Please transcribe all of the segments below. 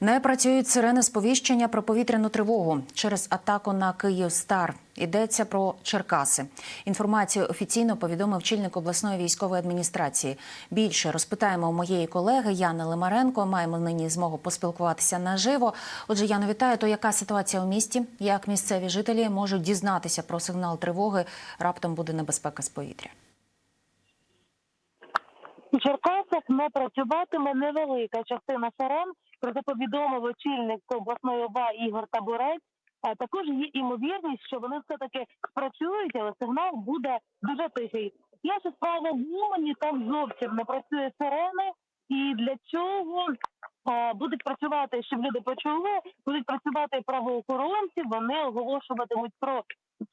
Не працюють сирени сповіщення про повітряну тривогу через атаку на Київстар. Йдеться про Черкаси. Інформацію офіційно повідомив чільник обласної військової адміністрації. Більше розпитаємо у моєї колеги Яни Лимаренко. Маємо нині змогу поспілкуватися наживо. Отже, Яна, вітаю. То яка ситуація у місті? Як місцеві жителі можуть дізнатися про сигнал тривоги? Раптом буде небезпека з повітря. У Черкасах не працюватиме невелика частина сирен. Про це повідомив очільник обласної ОВА Ігор Табурець. А також є імовірність, що вони все таки спрацюють, але сигнал буде дуже тихий. Є ще справа в Умані, там зовсім не працює сирени, і для цього е, будуть працювати, щоб люди почули, будуть працювати правоохоронці. Вони оголошуватимуть про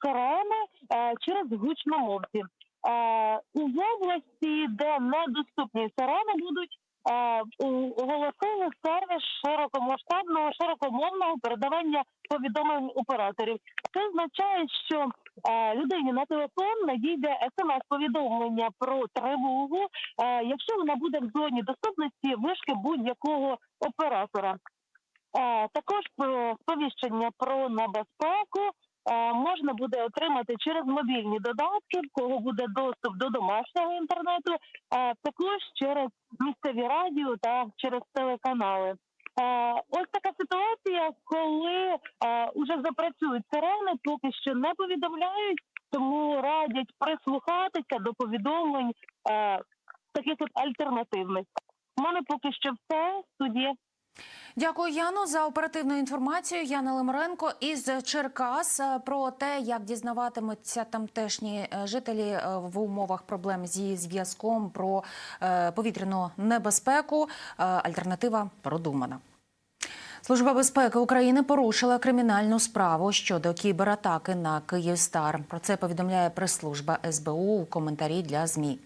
сирени е, через гучномовці. Е, у області, де недоступні сирени будуть, е, оголосили сервіс широкомасштабного широкомовного передавання повідомлень операторів. Це означає, що е, людині на телефон надійде смс-повідомлення про тривогу, е, якщо вона буде в зоні доступності вишки будь-якого оператора. Е, Також е, сповіщення про небезпеку е, можна буде отримати через мобільні додатки, в кого буде доступ до домашнього інтернету, е, також через місцеві радіо та через телеканали. Е, Ось така ситуація, коли е, уже запрацюють сирени, поки що не повідомляють, тому радять прислухатися до повідомлень е, таких от альтернативних. У мене поки що все. Студія. Дякую, Яно, за оперативну інформацію. Яна Лимаренко із Черкас е, про те, як дізнаватимуться тамтешні е, жителі е, в умовах проблем зі зв'язком про повітряну небезпеку. Альтернатива продумана. Служба безпеки України порушила кримінальну справу щодо кібератаки на Київстар. Про це повідомляє прес-служба СБУ у коментарі для ЗМІ.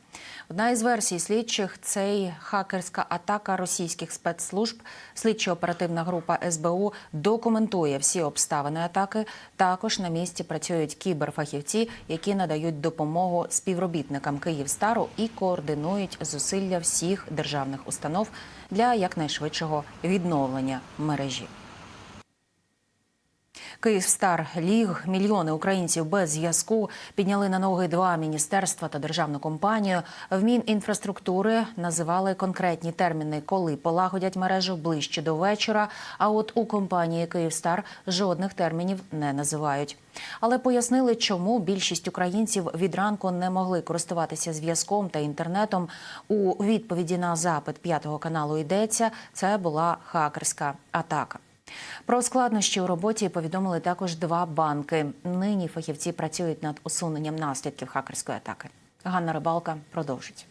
Одна із версій слідчих це хакерська атака російських спецслужб. Слідчо-оперативна група СБУ документує всі обставини атаки. Також на місці працюють кіберфахівці, які надають допомогу співробітникам Київстару і координують зусилля всіх державних установ для якнайшвидшого відновлення мережі. Київстар ліг мільйони українців без зв'язку підняли на ноги два міністерства та державну компанію. В Мінінфраструктури називали конкретні терміни, коли полагодять мережу ближче до вечора. А от у компанії Київстар жодних термінів не називають. Але пояснили, чому більшість українців від ранку не могли користуватися зв'язком та інтернетом. У відповіді на запит п'ятого каналу йдеться, це була хакерська атака. Про складнощі у роботі повідомили також два банки. Нині фахівці працюють над усуненням наслідків хакерської атаки. Ганна Рибалка продовжить.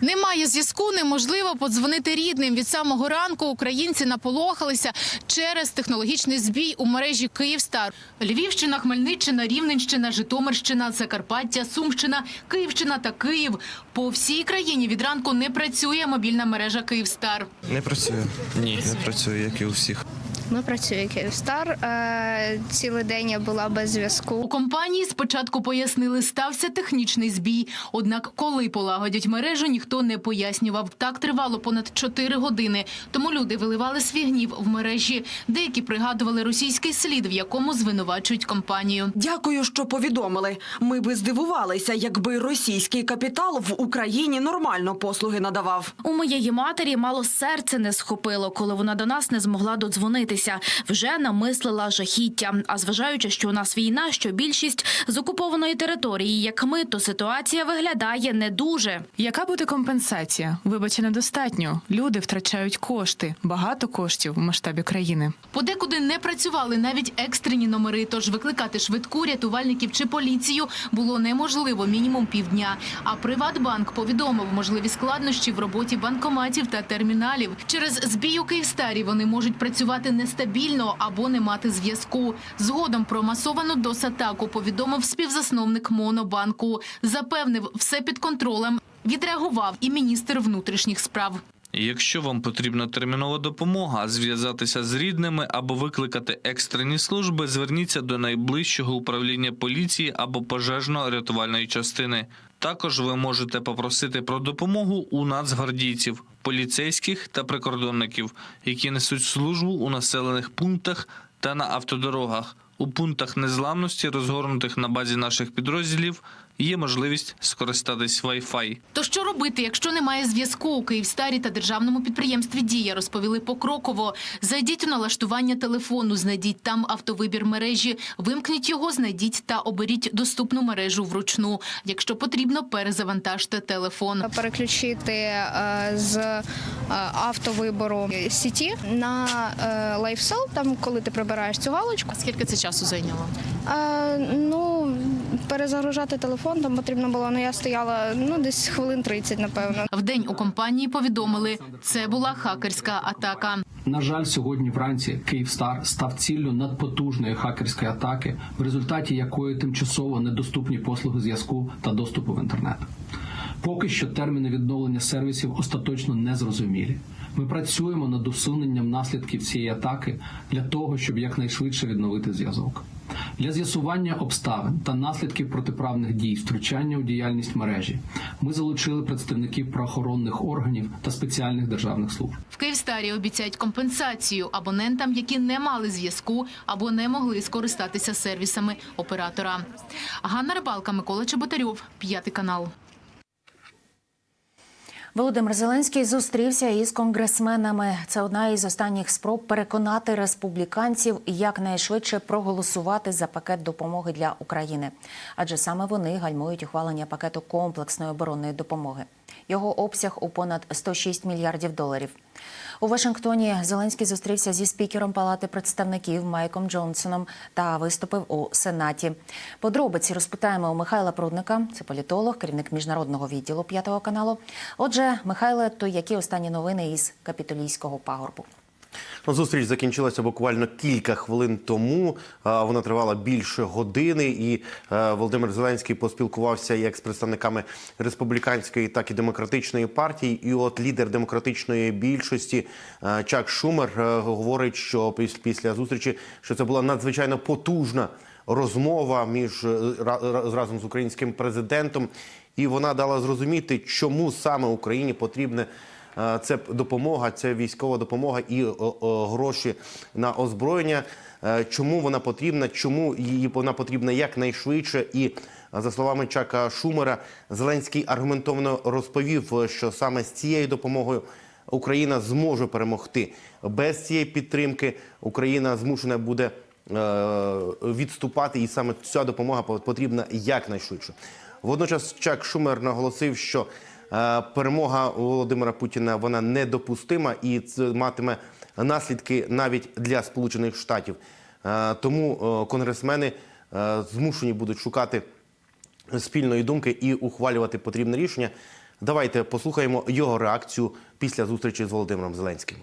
Немає зв'язку, неможливо подзвонити рідним. Від самого ранку українці наполохалися через технологічний збій у мережі Київстар. Львівщина, Хмельниччина, Рівненщина, Житомирщина, Закарпаття, Сумщина, Київщина та Київ. По всій країні від ранку не працює мобільна мережа Київстар. Не працює. Ні, не працює, як і у всіх. Ми працює Київстар. Е, Цілий день я була без зв'язку. У компанії спочатку пояснили, стався технічний збій. Однак, коли полагодять мережу, ніхто не пояснював. Так тривало понад 4 години. Тому люди виливали свій гнів в мережі. Деякі пригадували російський слід, в якому звинувачують компанію. Дякую, що повідомили. Ми би здивувалися, якби російський капітал в Україні нормально послуги надавав. У моєї матері мало серце не схопило, коли вона до нас не змогла додзвонитися. Вже намислила жахіття. А зважаючи, що у нас війна, що більшість з окупованої території, як ми, то ситуація виглядає не дуже. Яка буде компенсація? Вибачте, недостатньо. Люди втрачають кошти, багато коштів в масштабі країни. Подекуди не працювали навіть екстрені номери, тож викликати швидку рятувальників чи поліцію було неможливо мінімум півдня. А Приватбанк повідомив можливі складнощі в роботі банкоматів та терміналів. Через збій у Київстарі вони можуть працювати нестабільно або не мати зв'язку. Згодом про масовану досатаку повідомив співзасновник Монобанку. Запевнив, все під контролем. Відреагував і міністр внутрішніх справ. Якщо вам потрібна термінова допомога, зв'язатися з рідними або викликати екстрені служби, зверніться до найближчого управління поліції або пожежно-рятувальної частини. Також ви можете попросити про допомогу у нацгвардійців. поліцейських та прикордонників, які несуть службу у населених пунктах та на автодорогах. У пунктах незламності, розгорнутих на базі наших підрозділів, є можливість скористатись Wi-Fi. То що робити, якщо немає зв'язку у Київстарі та державному підприємстві Дія розповіли покроково. Зайдіть у налаштування телефону, знайдіть там автовибір мережі, вимкніть його, знайдіть та оберіть доступну мережу вручну. Якщо потрібно, перезавантажте телефон. Переключити е, з е, автовибору сіті на е, LifeSell, там коли ти прибираєш цю галочку. Скільки це часу зайняло? Ну, перезагружати телефон там потрібно було, ну я стояла ну десь хвилин 30, напевно. Вдень у компанії повідомили, це була хакерська атака. На жаль, сьогодні вранці Київстар став ціллю надпотужної хакерської атаки, в результаті якої тимчасово недоступні послуги зв'язку та доступу в інтернет. Поки що терміни відновлення сервісів остаточно не зрозумілі. Ми працюємо над усуненням наслідків цієї атаки для того, щоб якнайшвидше відновити зв'язок. Для з'ясування обставин та наслідків протиправних дій втручання у діяльність мережі ми залучили представників правоохоронних органів та спеціальних державних служб. В Київстарі обіцяють компенсацію абонентам, які не мали зв'язку або не могли скористатися сервісами оператора. Ганна Рибалка, Микола Чеботарьов, п'ятий канал. Володимир Зеленський зустрівся із конгресменами. Це одна із останніх спроб переконати республіканців якнайшвидше проголосувати за пакет допомоги для України, адже саме вони гальмують ухвалення пакету комплексної оборонної допомоги. Його обсяг у понад 106 мільярдів доларів. У Вашингтоні Зеленський зустрівся зі спікером Палати представників Майком Джонсоном та виступив у Сенаті. Подробиці розпитаємо у Михайла Прудника, це політолог, керівник міжнародного відділу п'ятого каналу. Отже, Михайле, то які останні новини із капітолійського пагорбу? Ну, Зустріч закінчилася буквально кілька хвилин тому. Вона тривала більше години, і е, Володимир Зеленський поспілкувався як з представниками республіканської, так і демократичної партії. І от лідер демократичної більшості е, Чак Шумер е, говорить, що піс- після зустрічі що це була надзвичайно потужна розмова між ра- ра- разом з українським президентом, і вона дала зрозуміти, чому саме Україні потрібне. Це допомога, це військова допомога і гроші на озброєння. Е, Чому вона потрібна? Чому її вона потрібна якнайшвидше? І за словами Чака Шумера, Зеленський аргументовано розповів, що саме з цією допомогою Україна зможе перемогти. Без цієї підтримки Україна змушена буде е, відступати, і саме ця допомога потрібна якнайшвидше. Водночас Чак Шумер наголосив, що перемога Володимира Путіна вона недопустима і це матиме наслідки навіть для Сполучених Штатів. Е, Тому е, конгресмени е, змушені будуть шукати спільної думки і ухвалювати потрібне рішення. Давайте послухаємо його реакцію після зустрічі з Володимиром Зеленським.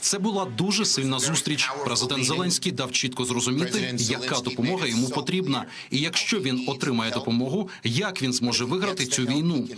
Це була дуже сильна зустріч. Президент Зеленський дав чітко зрозуміти, яка допомога йому потрібна, і якщо він отримає допомогу, як він зможе виграти цю війну.